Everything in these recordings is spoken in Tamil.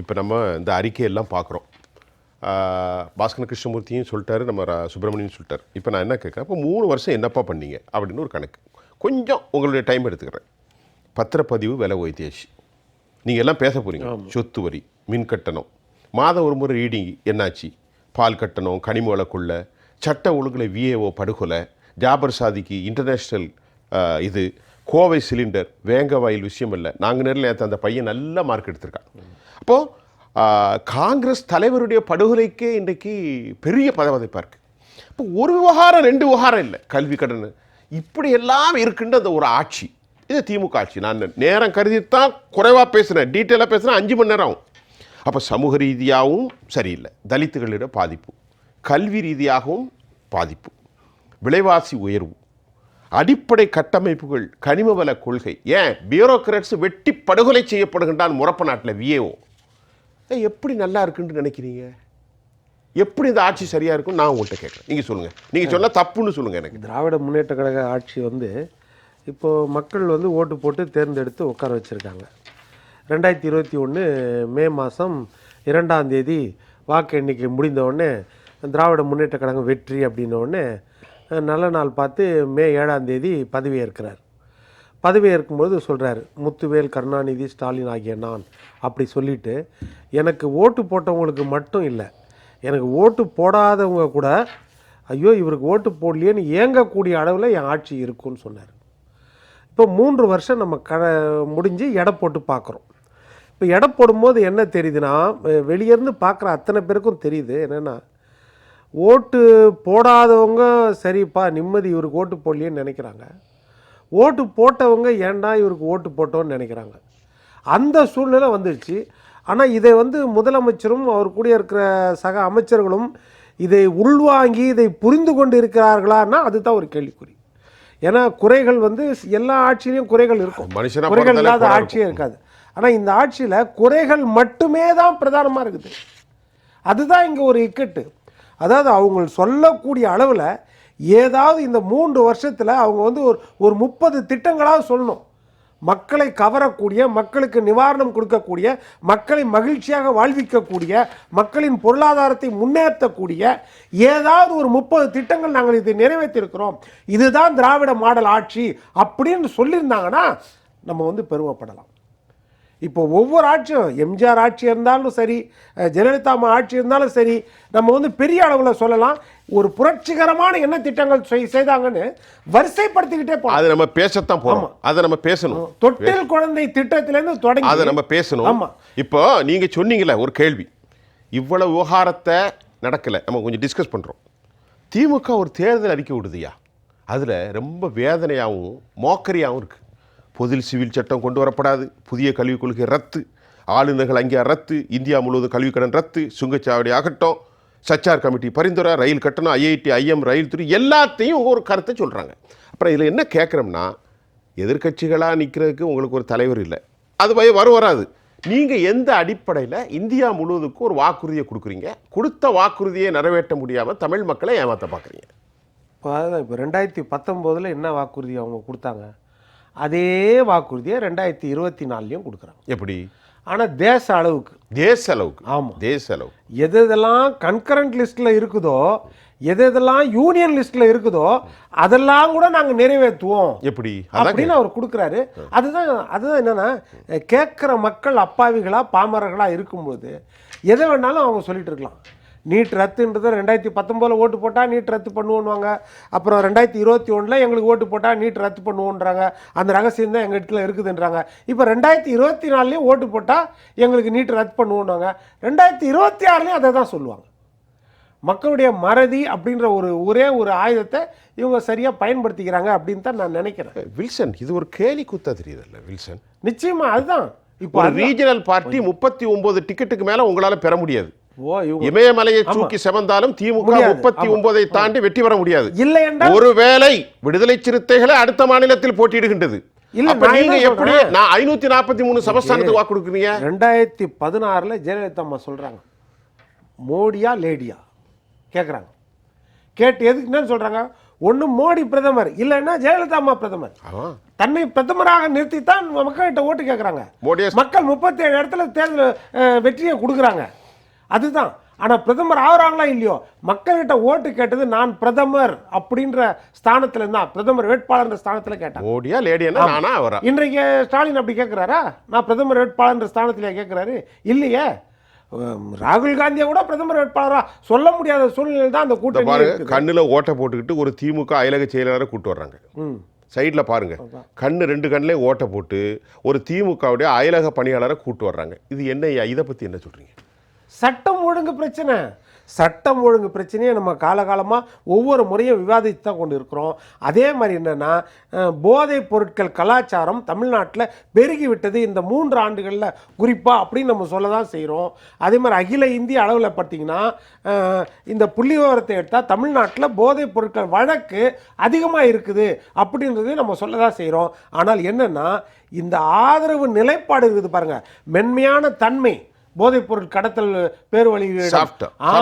இப்போ நம்ம இந்த அறிக்கையெல்லாம் பார்க்குறோம் பாஸ்கர கிருஷ்ணமூர்த்தியும் சொல்லிட்டாரு நம்ம சுப்பிரமணியன் சொல்லிட்டாரு. இப்போ நான் என்ன கேட்குறேன் அப்போ மூணு வருஷம் என்னப்பா பண்ணீங்க அப்படின்னு ஒரு கணக்கு. கொஞ்சம் உங்களுடைய டைம் எடுத்துக்கிறேன். பத்திரப்பதிவு விலை உயர்த்தியாச்சு. நீங்கள் எல்லாம் பேச போகிறீங்க சொத்து வரி மின் கட்டணம். மாதம் ஒரு முறை ரீடிங் என்னாச்சு? பால் கட்டணம் கனிம வளக்குள்ள சட்ட ஒழுங்குல விஏஓ படுகொலை ஜாபர் சாதிக்கு இன்டர்நேஷ்னல் இது கோவை சிலிண்டர் வேங்க வாயில் விஷயம் இல்லை. நாங்கள் நேரில் நேற்று அந்த பையன் நல்ல மார்க் எடுத்திருக்கான். அப்போது காங்கிரஸ் தலைவருடைய படுகொலைக்கே இன்றைக்கு பெரிய பதவதைப்பாக இருக்குது இப்போ ஒரு விவகாரம் ரெண்டு விவகாரம் இல்லை. கல்வி கடன் இப்படி எல்லாம் இருக்குன்ற அந்த ஒரு ஆட்சி இது திமுக ஆட்சி. நான் நேரம் கருதித்தான் குறைவாக பேசுகிறேன் டீட்டெயிலாக பேசுகிறேன் அஞ்சு மணி நேரம் ஆகும். அப்போ சமூக ரீதியாகவும் சரியில்லை. தலித்துகளிட பாதிப்பு. கல்வி ரீதியாகவும் பாதிப்பு. விலைவாசி உயர்வு. அடிப்படை கட்டமைப்புகள் கனிம வள கொள்கை. ஏன்? பியூரோக்ராட்ஸ் வெட்டி படுகொலை செய்யப்படுகின்றான் முறப்ப நாட்டில் விஏஓ எப்படி நல்லா இருக்குன்னு நினைக்கிறீங்க? எப்படி இந்த ஆட்சி சரியா இருக்கும் நான் உங்கள்கிட்ட கேட்குறேன். நீங்கள் சொல்லுங்கள் நீங்கள் சொன்னா தப்புன்னு சொல்லுங்கள் எனக்கு. திராவிட முன்னேற்ற கழக ஆட்சி வந்து இப்போது மக்கள் வந்து ஓட்டு போட்டு தேர்ந்தெடுத்து உட்கார வச்சுருக்காங்க. ரெண்டாயிரத்தி இருபத்தி ஒன்று மே மாதம் இரண்டாம் தேதி வாக்கு எண்ணிக்கை முடிந்த உடனே திராவிட முன்னேற்ற கழகம் வெற்றி அப்படின்ன நல்ல நாள் பார்த்து மே ஏழாம் தேதி பதவியேற்கிறார். பதவியேற்கும்போது சொல்கிறார் முத்துவேல் கருணாநிதி ஸ்டாலின் ஆகிய நான். அப்படி சொல்லிட்டு எனக்கு ஓட்டு போட்டவங்களுக்கு மட்டும் இல்லை எனக்கு ஓட்டு போடாதவங்க கூட ஐயோ இவருக்கு ஓட்டு போடலையேன்னு ஏங்கக்கூடிய அளவில் என் ஆட்சி இருக்கும்னு சொன்னார். இப்போ மூன்று வருஷம் நம்ம க முடிஞ்சு எடை போட்டு பார்க்குறோம். இப்போ எடை போடும்போது என்ன தெரியுதுன்னா வெளியேருந்து பார்க்குற அத்தனை பேருக்கும் தெரியுது என்னென்னா ஓட்டு போடாதவங்க சரிப்பா நிம்மதி இவருக்கு ஓட்டு போடலையேன்னு நினைக்கிறாங்க. ஓட்டு போட்டவங்க ஏன்டா இவருக்கு ஓட்டு போட்டோன்னு நினைக்கிறாங்க. அந்த சூழ்நிலை வந்துடுச்சு ஆனால் இதை வந்து முதலமைச்சரும் அவர் கூட இருக்கிற சக அமைச்சர்களும் இதை உள்வாங்கி இதை புரிந்து கொண்டு இருக்கிறார்களான்னா அதுதான் ஒரு கேள்விக்குறி. ஏன்னா குறைகள் வந்து எல்லா ஆட்சியிலையும் குறைகள் இருக்கும். மனுஷனா குறைகள் இல்லாத ஆட்சியே இருக்காது. ஆனால் இந்த ஆட்சியில் குறைகள் மட்டுமே தான் பிரதானமாக இருக்குது. அதுதான் இங்கே ஒரு இக்கட்டு. அதாவது அவங்க சொல்லக்கூடிய அளவில் ஏதாவது இந்த மூன்று வருஷத்தில் அவங்க வந்து ஒரு ஒரு முப்பது திட்டங்களாக சொல்லணும். மக்களை கவரக்கூடிய மக்களுக்கு நிவாரணம் கொடுக்கக்கூடிய மக்களை மகிழ்ச்சியாக வாழ்விக்கக்கூடிய மக்களின் பொருளாதாரத்தை முன்னேற்றக்கூடிய ஏதாவது ஒரு முப்பது திட்டங்கள் நாங்கள் இதை நிறைவேற்றியிருக்கிறோம் இதுதான் திராவிட மாடல் ஆட்சி அப்படின்னு சொல்லியிருந்தாங்கன்னா நம்ம வந்து பெருமைப்படலாம். இப்போ ஒவ்வொரு ஆட்சியும் எம்ஜிஆர் ஆட்சி இருந்தாலும் சரி ஜெயலலிதா அம்மா ஆட்சி இருந்தாலும் சரி நம்ம வந்து பெரிய அளவில் சொல்லலாம் ஒரு புரட்சிகரமான என்ன திட்டங்கள் செய்- செய்தாங்கன்னு வரிசைப்படுத்திக்கிட்டே போகலாம். அது நம்ம பேசத்தான் போறோம். அதை நம்ம பேசணும். தொட்டில் குழந்தை திட்டத்திலேருந்து அதை தொடங்கி நம்ம பேசணும். ஆமா. இப்போ நீங்க சொன்னீங்களே ஒரு கேள்வி. இவ்வளவு விவகாரத்தை நடக்கல. நம்ம கொஞ்சம் டிஸ்கஸ் பண்றோம். திமுக ஒரு தேர்தல் அறிக்கை விடுதுயா? அதுல ரொம்ப வேதனையாகவும் மோக்கரியாகவும் இருக்கு. பொதில் சிவில் சட்டம் கொண்டு வரப்படாது. புதிய கல்விக் கொள்கை ரத்து. ஆளுநர்கள் அங்கே ரத்து இந்தியா முழுவதும் கல்விக் கடன் ரத்து. சுங்கச்சாவடி அகட்டம். சச்சார் கமிட்டி பரிந்துரை ரயில் கட்டணம் ஐஐடி ஐஎம் ரயில் துறை எல்லாத்தையும் ஒரு கருத்தை சொல்கிறாங்க அப்புறம் இதில் என்ன கேட்குறோம்னா எதிர்க்கட்சிகளாக நிற்கிறதுக்கு உங்களுக்கு ஒரு தலைவர் இல்லை. அது பய வரும் வராது. நீங்கள் எந்த அடிப்படையில் இந்தியா முழுவதுக்கும் ஒரு வாக்குறுதியை கொடுக்குறீங்க? கொடுத்த வாக்குறுதியை நிறைவேற்ற முடியாமல் தமிழ் மக்களை ஏமாற்ற பார்க்குறீங்க இப்போ அதுதான் இப்போ ரெண்டாயிரத்தி பத்தொம்போதில் என்ன வாக்குறுதி அவங்க கொடுத்தாங்க? அதே வாக்குறுதியை ரெண்டாயிரத்தி இருபத்தி நாலுலேயும் கொடுக்குறாங்க. எப்படி? ஆனால் தேச அளவுக்கு. தேச அளவுக்கு. ஆமாம் தேச அளவு எது எதெல்லாம் கன்கரண்ட் லிஸ்ட்டில் இருக்குதோ எது எதெல்லாம் யூனியன் லிஸ்ட்டில் இருக்குதோ அதெல்லாம் கூட நாங்கள் நிறைவேற்றுவோம். எப்படி? அப்படின்னு அவர் கொடுக்குறாரு. அதுதான் அதுதான் என்னன்னா கேட்குற மக்கள் அப்பாவிகளா பாமரர்களா இருக்கும்போது எதை வேணாலும் அவங்க சொல்லிட்டு இருக்கலாம். நீட் ரத்துன்றதை ரெண்டாயிரத்தி பத்தொம்போதில் ஓட்டு போட்டால் நீட் ரத்து பண்ணுவோன்னுவாங்க. அப்புறம் ரெண்டாயிரத்தி இருபத்தி ஒன்றில் எங்களுக்கு ஓட்டு போட்டால் நீட் ரத்து பண்ணுவோன்றாங்க. அந்த ரகசியம் தான் எங்கள் இடத்துல இருக்குதுன்றாங்க. இப்போ ரெண்டாயிரத்தி இருபத்தி நாலுலேயும் ஓட்டு போட்டால் எங்களுக்கு நீட் ரத்து பண்ணுவோன்னுவாங்க. ரெண்டாயிரத்தி இருபத்தி ஆறுலேயும் அதை தான் சொல்லுவாங்க. மக்களுடைய மறதி அப்படின்ற ஒரு ஒரே ஒரு ஆயுதத்தை இவங்க சரியாக பயன்படுத்திக்கிறாங்க அப்படின்னு தான் நான் நினைக்கிறேன். வில்சன் இது ஒரு கேலி கூத்தா தெரியுதுல்ல வில்சன்? நிச்சயமா அதுதான். இப்போ ரீஜனல் பார்ட்டி முப்பத்தி ஒன்பது டிக்கெட்டுக்கு மேல உங்களால பெற முடியாது. இமயமலையை தூக்கி செவந்தாலும் திமுக. முப்பத்தி ஒன்பதை தாண்டி வெற்றி பெற முடியாது. இல்லை ஒருவேளை விடுதலை சிறுத்தைகளை அடுத்த மாநிலத்தில் போட்டியிடுகின்றது. நீங்க எப்படி? நான் ஐநூத்தி நாற்பத்தி மூணு சமஸ்தானத்துக்கு வாக்கு கொடுக்குறீங்க? ரெண்டாயிரத்தி பதினாறில் ஜெயலலிதா அம்மா சொல்கிறாங்க மோடியா லேடியா? கேட்குறாங்க கேட்டு எதுக்கு என்னன்னு சொல்கிறாங்க ஒண்ணு மோடி பிரதமர் இல்லைன்னா ஜெயலலிதா அம்மா பிரதமர். தன்னை பிரதமராக நிறுத்தித்தான் மக்கள்கிட்ட ஓட்டு கேட்குறாங்க மோடியை மக்கள் முப்பத்தேழு இடத்துல தேர்தல் வெற்றியை கொடுக்குறாங்க. அதுதான். ஆனா பிரதமர் ஆகுறாங்களா இல்லையோ? மக்கள்கிட்ட ஓட்டு கேட்டது நான் பிரதமர் அப்படின்ற ஸ்தானத்துல இருந்தா பிரதமர் வேட்பாளர் ஸ்தானத்துல கேட்டான் மோடியா லேடியா இன்றைக்கு ஸ்டாலின் அப்படி கேட்குறாரா நான் பிரதமர் வேட்பாளர் ஸ்தானத்தில் கேட்குறாரு இல்லையே. ராகுல் காந்தியை கூட பிரதமர் வேட்பாளரா சொல்ல முடியாத சூழ்நிலை தான் அந்த இருக்குது. கண்ணுல ஓட்டை போட்டுக்கிட்டு ஒரு திமுக அயலக செயலாளரை கூட்டு வர்றாங்க. சைடில் பாருங்க கண்ணு ரெண்டு கண்ணிலே ஓட்டை போட்டு ஒரு திமுகவுடைய அயலக பணியாளரை கூட்டு வர்றாங்க. இது என்னய்யா இதை பத்தி என்ன சொல்றீங்க? சட்டம் ஒழுங்கு பிரச்சனை. சட்டம் ஒழுங்கு பிரச்சனையை நம்ம காலகாலமாக ஒவ்வொரு முறையும் விவாதித்து தான் கொண்டு இருக்கிறோம் அதே மாதிரி என்னென்னா போதைப் பொருட்கள் கலாச்சாரம் தமிழ்நாட்டில் பெருகிவிட்டது இந்த மூன்று ஆண்டுகளில். குறிப்பாக அப்படின்னு நம்ம சொல்ல தான் செய்கிறோம் அதே மாதிரி அகில இந்திய அளவில் பார்த்தீங்கன்னா இந்த புள்ளி விவரத்தை எடுத்தால் தமிழ்நாட்டில் போதைப் பொருட்கள் வழக்கு அதிகமாக இருக்குது அப்படின்றதையும் நம்ம சொல்ல தான் செய்கிறோம் ஆனால் என்னென்னா இந்த ஆதரவு நிலைப்பாடு இருக்குது பாருங்கள் மென்மையான தன்மை போதைப்பொருள் கடத்தல் பேர். ஆ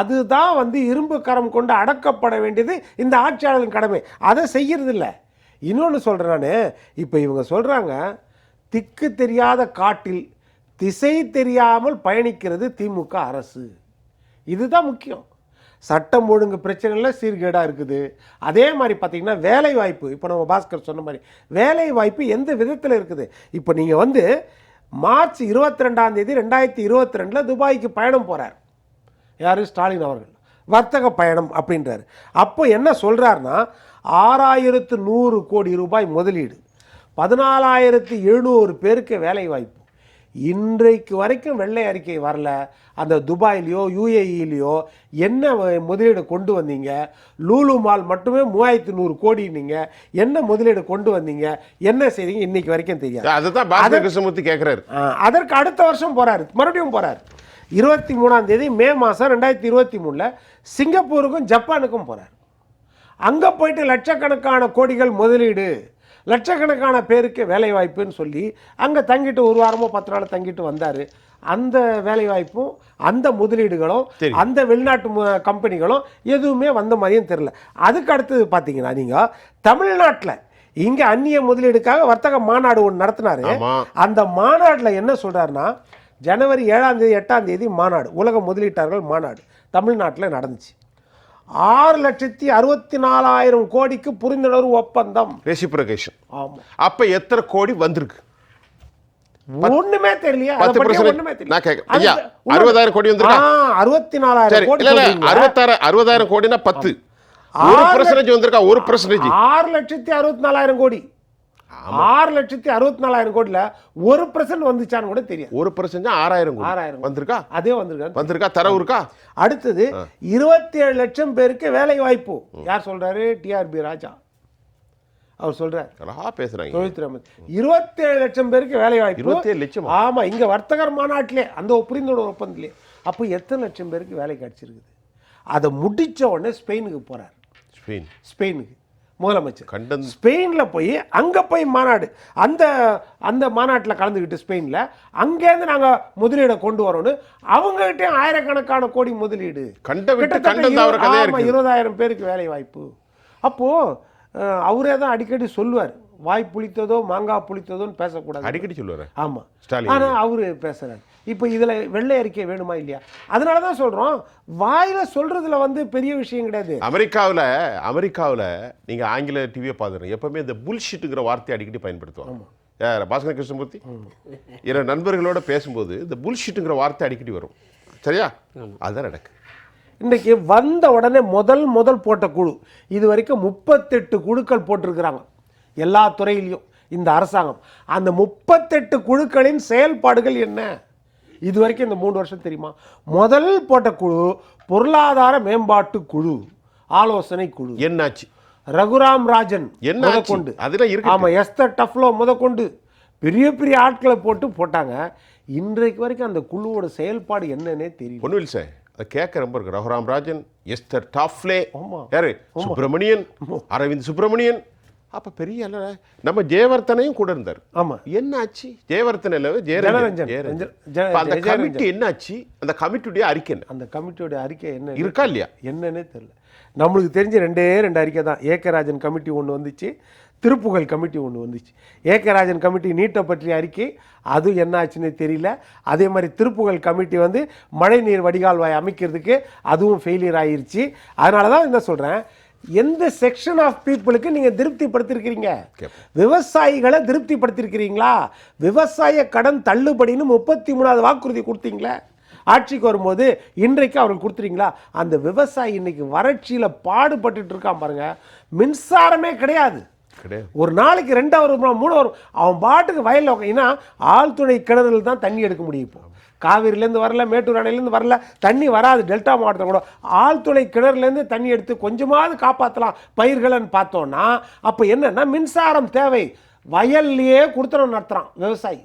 அதுதான் வந்து இரும்பு கரம் கொண்டு அடக்கப்பட வேண்டியது இந்த ஆட்சியாளரின் கடமை. அதை செய்யறது இல்ல இன்னொன்று சொல்கிறேன் நான். இப்போ இவங்க சொல்கிறாங்க திக்கு தெரியாத காட்டில் திசை தெரியாமல் பயணிக்கிறது திமுக அரசு. இதுதான் முக்கியம். சட்டம் ஒழுங்கு பிரச்சனையில் சீர்கேடாக இருக்குது. அதே மாதிரி பார்த்தீங்கன்னா வேலை வாய்ப்பு இப்போ நம்ம பாஸ்கர் சொன்ன மாதிரி வேலை வாய்ப்பு எந்த விதத்தில் இருக்குது? இப்போ நீங்கள் வந்து மார்ச் இருபத்தி ரெண்டாம் தேதி ரெண்டாயிரத்தி இருபத்தி ரெண்டில் துபாய்க்கு பயணம் போகிறார் யார்? ஸ்டாலின் அவர்கள். வர்த்தக பயணம் அப்படின்றாரு. அப்போ என்ன சொல்கிறாருன்னா ஆறாயிரத்து நூறு கோடி ரூபாய் முதலீடு. பதினாலாயிரத்து எழுநூறு பேருக்கு வேலை வாய்ப்பு இன்றைக்கு வரைக்கும் வெள்ளை அறிக்கை வரல. அந்த துபாயிலையோ யூஏஇலையோ என்ன முதலீடு கொண்டு வந்தீங்க? லூலு மால் மட்டுமே மூவாயிரத்து நூறு கோடி நீங்கள் என்ன முதலீடு கொண்டு வந்தீங்க? என்ன செய்றீங்க இன்னைக்கு வரைக்கும் தெரியாது. அதுதான் பாஸ்கர் கிருஷ்ணமூர்த்தி கேட்குறாரு அதற்கு அடுத்த வருஷம் போறாரு. மறுபடியும் போறாரு. இருபத்தி மூணாம் தேதி மே மாதம் ரெண்டாயிரத்தி இருபத்தி மூணில் சிங்கப்பூருக்கும் ஜப்பானுக்கும் போறார். அங்கே போயிட்டு லட்சக்கணக்கான கோடிகள் முதலீடு. லட்சக்கணக்கான பேருக்கு வேலை வாய்ப்புன்னு சொல்லி அங்கே தங்கிட்டு ஒரு வாரமோ பத்து நாள் தங்கிட்டு வந்தார். அந்த வேலை வாய்ப்பும் அந்த முதலீடுகளும். அந்த வெளிநாட்டு கம்பெனிகளும் எதுவுமே வந்த மாதிரியும் தெரில அதுக்கு அடுத்தது பார்த்தீங்கன்னா நீங்கள் தமிழ்நாட்டில் இங்கே அந்நிய முதலீடுக்காக வர்த்தக மாநாடு ஒன்று நடத்தினாரு. அந்த மாநாட்டில் என்ன சொல்றாருன்னா ஜனவரி ஏழாம் தேதி எட்டாம் தேதி மாநாடு உலக முதலீட்டாளர்கள் மாநாடு தமிழ்நாட்டில் நடந்துச்சு. ஆறு லட்சத்தி அறுபத்தி நாலாயிரம் கோடிக்கு புரிந்துணர்வு ஒப்பந்தம். ரெசிப்ரகேஷன் ஆமா. அப்ப எத்தனை கோடி வந்திருக்கு? ஒண்ணுமே தெரியலையா. பத்து. நான் கேட்க- ஐயா, அறுபதாயிரம் கோடி வந்திருக்கா? அறுபத்தி நாலாயிரம் கோடி இல்ல? அறுபத்தாயிரம் அறுபதாயிரம் கோடினா பத்து. ஒரு பர்சன்டேஜ் வந்திருக்கா? ஒரு பர்சன்டேஜ் ஆறு லட்சத்தி அறுபத்தி நாலாயிரம் கோடி. ஆறு லட்சத்தி அறுபத்தி நாலாயிரம் கோடியில ஒரு பர்சன்ட் வந்துச்சான்னு கூட தெரியாது. ஒரு பர்சன்டேஜ் ஆறாயிரம் கோடி. ஆறாயிரம் வந்திருக்கா? அதே வந்திருக்காரு வந்திருக்கா? தரவு இருக்கா? அடுத்தது இருபத்தி ஏழு லட்சம் பேருக்கு வேலை வாய்ப்பு யார் சொல்றாரு? டிஆர்பி ராஜா. அவர் சொல்றாரு. அழகா பேசுறாங்க. தொழில்துறை அமைச்சர். இருபத்தேழு லட்சம் பேருக்கு வேலை வாய்ப்பு 27 லட்சமா? ஆமா இங்க வர்த்தகர் மாநாட்டிலே அந்த புரிந்துணர்வு ஒப்பந்தத்திலே. அப்போ எத்தனை லட்சம் பேருக்கு வேலை கிடைச்சிருக்குது? அதை முடிச்ச உடனே ஸ்பெயினுக்கு போறார். ஸ்பெயின். ஸ்பெயினுக்கு. முதலமைச்சர். கண்டன் ஸ்பெயினில் போய் அங்கே போய் மாநாடு. அந்த அந்த மாநாட்டில் கலந்துக்கிட்டு ஸ்பெயினில் அங்கேருந்து நாங்கள் முதலீடை கொண்டு வரோன்னு அவங்ககிட்டயும் ஆயிரக்கணக்கான கோடி முதலீடு. இருபதாயிரம் பேருக்கு வேலை வாய்ப்பு. அப்போது அவரே தான் அடிக்கடி சொல்லுவார். வாய் புளித்ததோ மாங்காய் புளித்ததோன்னு பேசக்கூடாது அடிக்கடி சொல்லுவாரு? ஆமாம் ஆனால் அவரு பேசுகிறார் இப்போ இதில் வெள்ளை அறிக்கை வேணுமா இல்லையா? அதனால தான் சொல்கிறோம் வாயில் சொல்கிறதுல வந்து பெரிய விஷயம் கிடையாது. அமெரிக்காவில் அமெரிக்காவில் நீங்கள் ஆங்கில டிவியை பார்த்துருங்க எப்பவுமே இந்த புல்ஷிட்டுங்கிற வார்த்தையை அடிக்கடி பயன்படுத்துவாங்க. யார் பாஸ்கர கிருஷ்ணமூர்த்தி? என்னோட நண்பர்களோட பேசும்போது இந்த புல்ஷிட்டுங்கிற வார்த்தை அடிக்கடி வரும். சரியா? அதுதான் நடக்கு. இன்றைக்கி வந்த உடனே முதல் முதல் போட்ட குழு. இது வரைக்கும் முப்பத்தெட்டு குழுக்கள் போட்டிருக்கிறாங்க. எல்லா துறையிலையும். இந்த அரசாங்கம். அந்த முப்பத்தெட்டு குழுக்களின் செயல்பாடுகள் என்ன? இது வரைக்கும் இந்த மூணு வருஷம் தெரியுமா? முதல் போட்ட குழு பொருளாதார மேம்பாட்டு குழு ஆலோசனை குழு. என்னாச்சு? ரகுராம் ராஜன் என்னாச்சு? முதற்கொண்டு. அதெல்லாம் இருக்கு ஆமா எஸ்தர் டஃப்லோ முதற்கொண்டு. பெரிய பெரிய ஆட்களை போட்டு போட்டாங்க. இன்றைக்கு வரைக்கும் அந்த குழுவோட செயல்பாடு என்னன்னே தெரியல. பொன்வில் சார். அதை கேட்க ரொம்ப இருக்கு. ரகுராம் ராஜன் எஸ்தர் டாஃப்லே ஆமா. யாரு? சுப்பிரமணியன் அரவிந்த் சுப்பிரமணியன் அப்ப பெரிய அல்ல. நம்ம ஜெயவர்த்தனையும் கூட இருந்தார். ஆமா. என்ன ஆச்சு ஜெயவர்த்தன் இல்ல ஜனரஞ்சன். ஜெயரஞ்சன் அந்த. கமிட்டி என்ன ஆச்சு அந்த கமிட்டியுடைய அறிக்கை என்ன? அந்த கமிட்டியோட அறிக்கை என்ன? இருக்கா இல்லையா? என்னன்னே தெரியல. நம்மளுக்கு தெரிஞ்ச ரெண்டே ரெண்டு அறிக்கை தான். ஏக்கராஜன் கமிட்டி ஒன்று வந்துச்சு. திருப்புகழ் கமிட்டி ஒன்று வந்துச்சு. ஏக்கராஜன் கமிட்டி நீட்டை பற்றிய அறிக்கை. அது என்ன ஆச்சுன்னு தெரியல. அதே மாதிரி திருப்புகழ் கமிட்டி வந்து மழைநீர் வடிகால்வாய் அமைக்கிறதுக்கு அதுவும் ஃபெயிலியர் ஆயிருச்சு. அதனால தான் என்ன சொல்கிறேன் எந்த செக்ஷன் ஆஃப் பீப்புளுக்கு நீங்கள் திருப்திப்படுத்திருக்கிறீங்க? விவசாயிகளை திருப்திப்படுத்திருக்கிறீங்களா? விவசாய கடன் தள்ளுபடின்னு முப்பத்தி மூணாவது வாக்குறுதி கொடுத்தீங்களே? ஆட்சிக்கு வரும்போது இன்றைக்கு அவருக்கு கொடுத்துறீங்களா? அந்த விவசாயி இன்னைக்கு வறட்சியில் பாடுபட்டுட்டு இருக்கான் பாருங்க. மின்சாரமே கிடையாது. ஒரு நாளைக்கு ரெண்டு அவர் மூணு வரும் அவன் பாட்டுக்கு வயலில் உட்காந்து ஆழ்துணை கிணறுல தான் தண்ணி எடுக்க முடியும் இப்போ. காவிரிலேருந்து வரல மேட்டூர் அணையிலேருந்து வரல தண்ணி வராது டெல்டா மாவட்டத்தில் கூட. ஆழ்துளை கிணறுலேருந்து தண்ணி எடுத்து கொஞ்சமாவது காப்பாற்றலாம் பயிர்கள்னு பார்த்தோன்னா அப்போ என்னன்னா மின்சாரம் தேவை. வயல்லையே கொடுத்துறோம் நடத்துகிறான் விவசாயி.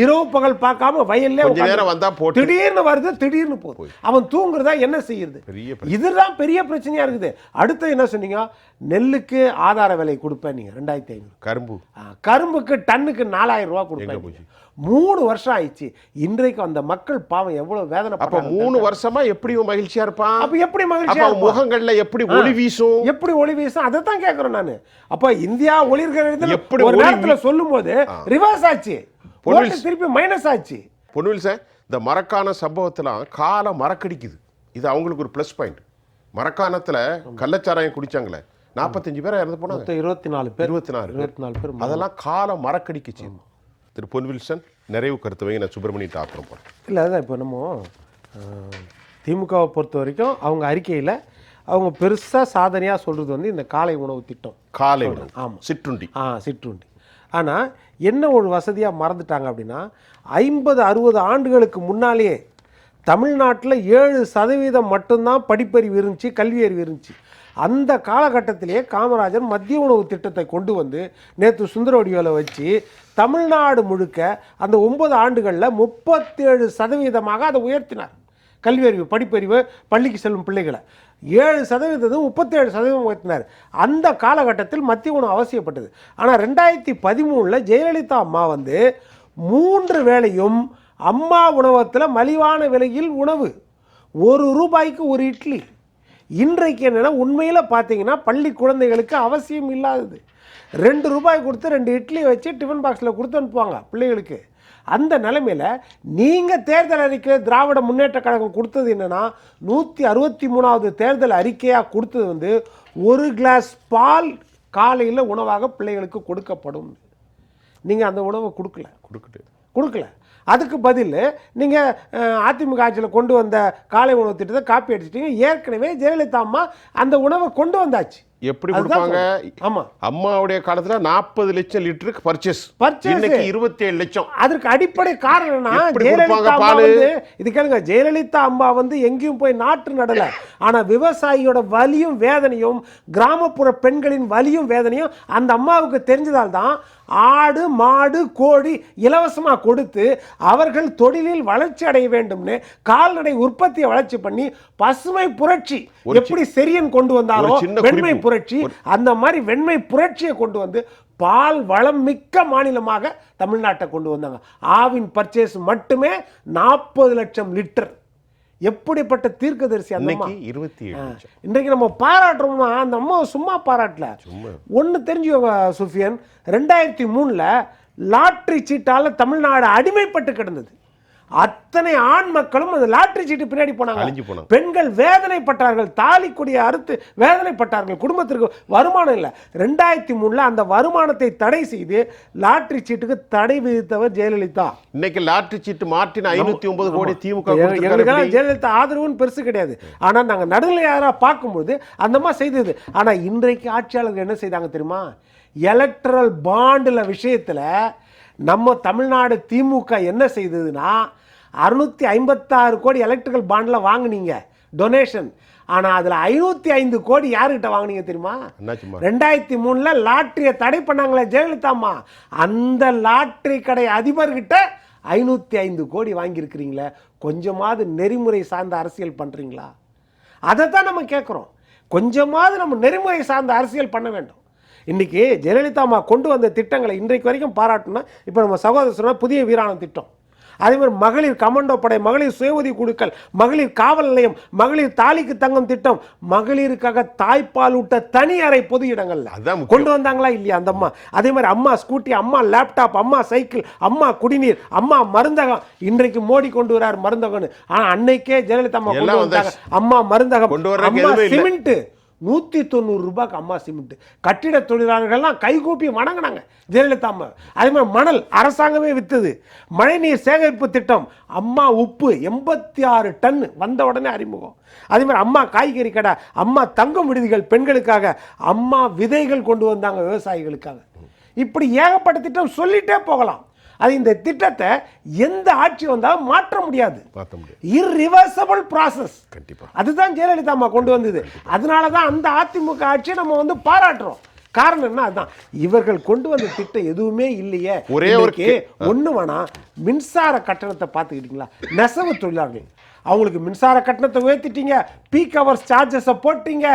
இரவு பகல் பார்க்காம வயல்லே திடீர்னு வருது திடீர்னு போகுது. அவன் தூங்குறதா என்ன பெரிய இதுதான் பெரிய பிரச்சனையா இருக்குது. அடுத்து என்ன சொன்னீங்க? நெல்லுக்கு ஆதார விலை கொடுப்பேன் நீங்க ரெண்டாயிரத்தி ஐநூறு. கரும்பு. கரும்புக்கு டன்னுக்கு நாலாயிரம் ரூபாய் கொடுப்பேன். மூணு வருஷம் ஆயிடுச்சு. இன்றைக்கு அந்த மக்கள் பாவம் எவ்வளவு வேதனை அப்ப. மூணு வருஷமா எப்படி மகிழ்ச்சியா இருப்பான்? அப்ப எப்படி மகிழ்ச்சியா முகங்கள்ல எப்படி ஒளி வீசும்? எப்படி ஒளி வீசும்? அதை தான் கேட்கறேன் நானு. அப்ப இந்தியா ஒளிர்கிற எப்படி ஒரு நேரத்துல சொல்லும் போது ரிவர்ஸ் ஆச்சு. திருப்பி மைனஸ் ஆச்சு. பொன்னுவில் சார் இந்த மரக்கான சம்பவத்தெல்லாம் காலம் மறக்கடிக்குது. இது அவங்களுக்கு ஒரு ப்ளஸ் பாயிண்ட் மரக்காணத்துல கள்ளச்சாராயம் குடிச்சாங்களே. நாற்பத்தஞ்சு பேரை இறந்து போனாங்க. இருபத்தி நாலு பேர். இருபத்தி நாலு இருபத்தி நாலு பேர் அதெல்லாம் காலம் மறக்கடிக்குச்சு. திரு பொன்வில்சன் நிறைவு கருத்து வைங்க நான் சுப்பிரமணியத்தை அப்புறம் போறேன். இல்லை அதான் இப்போ நம்ம திமுகவை பொறுத்த வரைக்கும் அவங்க அறிக்கையில் அவங்க பெருசாக சாதனையாக சொல்கிறது வந்து இந்த காலை உணவு திட்டம். காலை உணவு. ஆமா. சிற்றுண்டி. ஆ சிற்றுண்டி. ஆனால் என்ன ஒரு வசதியாக மறந்துட்டாங்க அப்படின்னா ஐம்பது அறுபது ஆண்டுகளுக்கு முன்னாலேயே தமிழ்நாட்டில் ஏழு சதவீதம் மட்டும்தான் படிப்பறிவு இருந்துச்சு கல்வி அறிவு இருந்துச்சு. அந்த காலகட்டத்திலேயே காமராஜர் மத்திய உணவு திட்டத்தை கொண்டு வந்து நேற்று சுந்தரவடிவில் வச்சு தமிழ்நாடு முழுக்க அந்த ஒன்பது ஆண்டுகளில் முப்பத்தேழு சதவீதமாக அதை உயர்த்தினார். கல்வி அறிவு படிப்பறிவு பள்ளிக்கு செல்லும் பிள்ளைகளை. ஏழு சதவீதம் முப்பத்தேழு சதவீதம் உயர்த்தினார். அந்த காலகட்டத்தில் மத்திய உணவு அவசியப்பட்டது. ஆனால் ரெண்டாயிரத்தி பதிமூணில் ஜெயலலிதா அம்மா வந்து மூன்று வேளையும் அம்மா உணவகத்தில் மலிவான விலையில் உணவு. ஒரு ரூபாய்க்கு ஒரு இட்லி. இன்றைக்கு என்னென்னா உண்மையில் பார்த்தீங்கன்னா பள்ளி குழந்தைகளுக்கு அவசியம் இல்லாதது. ரெண்டு ரூபாய் கொடுத்து ரெண்டு இட்லி வச்சு டிஃபன் பாக்ஸில் கொடுத்து அனுப்புவாங்க பிள்ளைகளுக்கு. அந்த நிலைமையில் நீங்கள் தேர்தல் அறிக்கை திராவிட முன்னேற்ற கழகம் கொடுத்தது என்னன்னா நூற்றி அறுபத்தி மூணாவது தேர்தல் அறிக்கையாக கொடுத்தது வந்து ஒரு கிளாஸ் பால் காலையில் உணவாக பிள்ளைகளுக்கு கொடுக்கப்படும். நீங்கள் அந்த உணவை கொடுக்கல. கொடுக்கட்டு கொடுக்கல. அதுக்கு பதில் நீங்கள் அதிமுக ஆட்சியில் கொண்டு வந்த காலை உணவு திட்டத்தை காப்பி அடிச்சிட்டீங்க. ஏற்கனவே ஜெயலலிதா அம்மா அந்த உணவை கொண்டு வந்தாச்சு. எப்படி கொடுப்பாங்க. ஆமா. அம்மாவுடைய காலத்துல நாற்பது லட்சம் லிட்டருக்கு பர்ச்சேஸ். இன்னைக்கு இருபத்தி ஏழு லட்சம். அதற்கு அடிப்படை காரணம் என்ன? எப்படி ஜெயலலிதா அம்மா? வந்து இது கேளுங்க ஜெயலலிதா அம்மா வந்து எங்கேயும் போய் நாற்று நடல. ஆனா விவசாயியோட வலியும் வேதனையும் கிராமப்புற பெண்களின் வலியும் வேதனையும் அந்த அம்மாவுக்கு தெரிஞ்சதால் தான் ஆடு மாடு கோழி இலவசமா கொடுத்து அவர்கள் தொழிலில் வளர்ச்சி அடைய வேண்டும்னு கால்நடை உற்பத்தியை வளர்ச்சி பண்ணி பசுமை புரட்சி எப்படி செரியன் கொண்டு சின்ன வெண்மை. புரட்சி அந்த மாதிரி வெண்மை புரட்சியை கொண்டு வந்து பால் வளம் மிக்க மாநிலமாக தமிழ்நாட்டை கொண்டு வந்தாங்க. ஆவின் பர்ச்சேஸ் மட்டுமே நாற்பது லட்சம் லிட்டர். எப்படிப்பட்ட தீர்க்கதரிசி அம்மா இன்னைக்கு இருபத்தி இன்றைக்கு நம்ம பாராட்டுறோம்னா அந்த அம்மாவை சும்மா பாராட்டல. ஒன்று தெரிஞ்சுக்கோங்க சுஃபியன். ரெண்டாயிரத்தி மூணில் லாட்ரி சீட்டால தமிழ்நாடு அடிமைப்பட்டு கிடந்தது. அத்தனை ஆண் மக்களும் அந்த லாட்ரி சீட்டு பின்னாடி போனாங்க. பெண்கள் வேதனைப்பட்டார்கள் தாலி கொடியை அறுத்து வேதனைப்பட்டார்கள் குடும்பத்திற்கு வருமானம் இல்லை. ரெண்டாயிரத்தி மூணில் அந்த வருமானத்தை தடை செய்து லாட்ரி சீட்டுக்கு தடை விதித்தவர் ஜெயலலிதா. இன்னைக்கு லாட்டரி சீட்டு மார்டின் ஐநூத்தி ஒன்பது கோடி திமுக? ஜெயலலிதா ஆதரவுன்னு பெருசு கிடையாது. ஆனா நாங்க நடுநிலையாராக பார்க்கும்போது அந்த மாதிரி செய்தது. ஆனா இன்றைக்கு ஆட்சியாளர்கள் என்ன செய்தாங்க தெரியுமா? எலக்ட்ரல் பாண்டுல விஷயத்துல நம்ம தமிழ்நாடு திமுக என்ன செய்ததுன்னா அறுநூத்தி ஐம்பத்தாறு கோடி எலக்ட்ரிக்கல் பாண்டில் வாங்குனீங்க டொனேஷன் ஆனா அதுல ஐநூத்தி ஐந்து கோடி யாருக்கிட்ட வாங்குனீங்க தெரியுமா? ரெண்டாயிரத்தி மூணுல லாட்டரியை தடை பண்ணாங்களே ஜெயலலிதா அம்மா அந்த லாட்டரி கடை அதிபர்கிட்ட ஐநூற்றி ஐந்து கோடி வாங்கியிருக்கிறீங்களே கொஞ்சமாவது நெறிமுறை சார்ந்த அரசியல் பண்ணுறீங்களா அதை தான் நம்ம கேட்குறோம் கொஞ்சமாவது நம்ம நெறிமுறை சார்ந்த அரசியல் பண்ண வேண்டும். இன்னைக்கு ஜெயலலிதா அம்மா கொண்டு வந்த திட்டங்களை இன்றைக்கு வரைக்கும் பாராட்டணும்னா இப்போ நம்ம சகோதரர் சொன்ன புதிய வீராணம் திட்டம். அதே மாதிரி மகளிர் கமாண்டோ படை மகளிர் சுய உதவி குழுக்கள் மகளிர் காவல் நிலையம் மகளிர் தாலிக்கு தங்கம் திட்டம் மகளிருக்காக தாய்ப்பால் ஊட்ட தனி அறை பொது இடங்கள்ல. அதான். கொண்டு வந்தாங்களா இல்லையா அந்த அம்மா? அதே மாதிரி அம்மா ஸ்கூட்டி அம்மா லேப்டாப் அம்மா சைக்கிள் அம்மா குடிநீர் அம்மா மருந்தகம். இன்றைக்கு மோடி கொண்டு வரார் மருந்தகம்னு. ஆனா அன்னைக்கே ஜெயலலிதா அம்மா கொண்டு வந்தாங்க. அம்மா மருந்தகம் கொண்டு அம்மா. சிமெண்ட் நூற்றி தொண்ணூறு ரூபாய்க்கு அம்மா சிமெண்ட். கட்டிட தொழிலாளர்கள்லாம் கைகூப்பி வணங்கினாங்க. ஜெயலலிதா அம்மா. அதே மாதிரி மணல் அரசாங்கமே விற்றுது மழைநீர் சேகரிப்பு திட்டம். அம்மா உப்பு எண்பத்தி ஆறு டன் வந்த உடனே அறிமுகம். அதே மாதிரி அம்மா காய்கறி கடை அம்மா தங்கும் விடுதிகள் பெண்களுக்காக அம்மா விதைகள் கொண்டு வந்தாங்க விவசாயிகளுக்காக. இப்படி ஏகப்பட்ட திட்டம் சொல்லிட்டே போகலாம். அது இந்த திட்டத்தை எந்த ஆட்சி வந்தாலும் மாற்ற முடியாது. இர்ரிவர்சபிள் ப்ராசஸ் கண்டிப்பா. அதுதான் ஜெயலலிதா அம்மா கொண்டு வந்தது. அதனால தான் அந்த அதிமுக ஆட்சியை நம்ம வந்து பாராட்டுறோம். காரணம் என்ன? அதுதான் இவர்கள் கொண்டு வந்த திட்டம் எதுவுமே இல்லையே. ஒரே ஒரு ஒண்ணு வேணா மின்சார கட்டணத்தை பார்த்துக்கிட்டீங்களா? நெசவு தொழிலாளர்கள். அவங்களுக்கு மின்சார கட்டணத்தை உயர்த்திட்டீங்க. பீக் ஹவர்ஸ் சார்ஜஸை போட்டீங்க.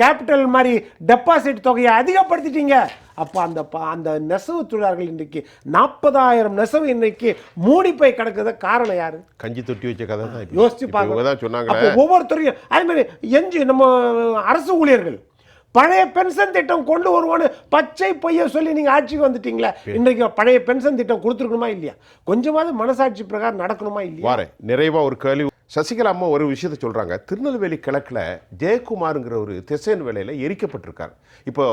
கேபிட்டல் மாதிரி டெபாசிட் தொகையை அதிகப்படுத்திட்டீங்க. அப்போ அந்த அந்த நெசவு தொழிலாளர்கள் இன்றைக்கு நாற்பதாயிரம் நெசவு இன்னைக்கு மூடி போய் கிடக்குது காரணம் யாரு? கஞ்சி தொட்டி வச்ச கதை தான். யோசிச்சு பாருங்க ஒவ்வொருத்தரையும் அதே மாதிரி எஞ்சி நம்ம அரசு ஊழியர்கள் பழைய பென்ஷன் திட்டம் கொண்டு வருவோன்னு பச்சை பொய்ய சொல்லி நீங்க ஆட்சிக்கு வந்துட்டீங்களே. இன்னைக்கு பழைய பென்ஷன் திட்டம் கொடுத்துருக்கணுமா இல்லையா? கொஞ்சமாவது மனசாட்சி பிரகாரம் நடக்கணுமா இல்லையா? வாரேன். நிறைவா ஒரு கேள்வி சசிகலா அம்மா ஒரு விஷயத்த சொல்றாங்க. திருநெல்வேலி கிழக்குல ஜெயக்குமாருங்கிற ஒரு திசைன் வேலையில எரிக்கப்பட்டிருக்காரு. இப்போ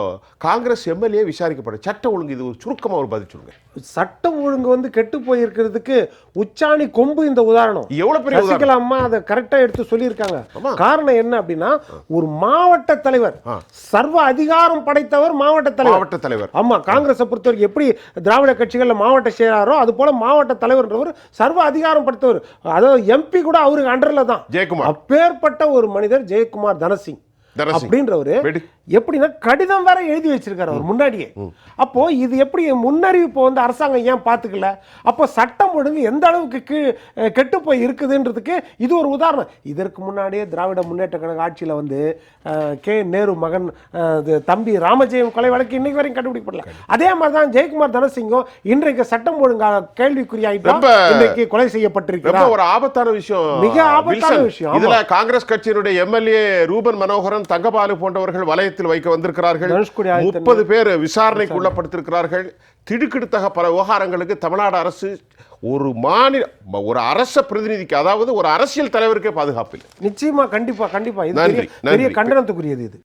காங்கிரஸ் எம்எல்ஏ விசாரிக்கப்பட்ட சட்ட ஒழுங்கு இது ஒரு சுருக்கமா ஒரு பதில் சொல்லுங்க. சட்டம் ஒழுங்கு வந்து கெட்டு போயிருக்கிறதுக்கு உச்சாணி கொம்பு இந்த உதாரணம். எவ்வளவு பெரிய சசிகலா அம்மா அதை கரெக்டா எடுத்து சொல்லியிருக்காங்க. காரணம் என்ன அப்படின்னா ஒரு மாவட்ட தலைவர். சர்வ அதிகாரம் படைத்தவர் மாவட்ட தலைவர். மாவட்ட தலைவர். ஆமா காங்கிரஸை பொறுத்தவரைக்கும் எப்படி திராவிட கட்சிகள்ல மாவட்ட செயலாளரோ அது போல மாவட்ட தலைவர்ன்றவர் சர்வ அதிகாரம் படுத்தவர். அதாவது எம்பி கூட அவருக்கு அண்டர்ல தான் ஜெயக்குமார் அப்பேற்பட்ட ஒரு மனிதர் ஜெயக்குமார் தனசிங். அப்படின்றவரு. எப்படின்னா கடிதம் வேற எழுதி வச்சிருக்காரு அவர் முன்னாடியே. அப்போ இது எப்படி முன்னறிவிப்பு வந்து அரசாங்கம் ஏன் பார்த்துக்கல? அப்போ சட்டம் ஒழுங்கு எந்த அளவுக்கு கீழ் கெட்டு போய் இருக்குதுன்றதுக்கு இது ஒரு உதாரணம். இதற்கு முன்னாடியே திராவிட முன்னேற்ற கழக ஆட்சியில் வந்து கே. நேரு மகன் தம்பி ராமஜெயம் கொலை வழக்கு இன்னைக்கு வரைக்கும் கண்டுபிடிக்கப்படல. அதே மாதிரி தான் ஜெயக்குமார் தனசிங்கும் இன்றைக்கு சட்டம் ஒழுங்காக கேள்விக்குறியாயிட்டா இன்றைக்கு கொலை செய்யப்பட்டிருக்கிறார். ஒரு ஆபத்தான விஷயம். மிக ஆபத்தான. விஷயம். இதுல காங்கிரஸ் கட்சியினுடைய எம்எல்ஏ ரூபன் மனோகரன் தங்கபாலு போன்றவர்கள் வலயத்தில் வைக்க வந்திருக்கிறார்கள். முப்பது பேர் விசாரணைக்கு உள்ளப்படுத்திருக்கிறார்கள் திடுக்கிடுத்தக பல விவகாரங்களுக்கு தமிழ்நாடு அரசு ஒரு மாநில ஒரு அரச பிரதிநிதிக்கு அதாவது ஒரு அரசியல் தலைவருக்கே பாதுகாப்பு இல்லை. நிச்சயமா கண்டிப்பா கண்டிப்பா. இது பெரிய-. கண்டனத்துக்குரியது இது.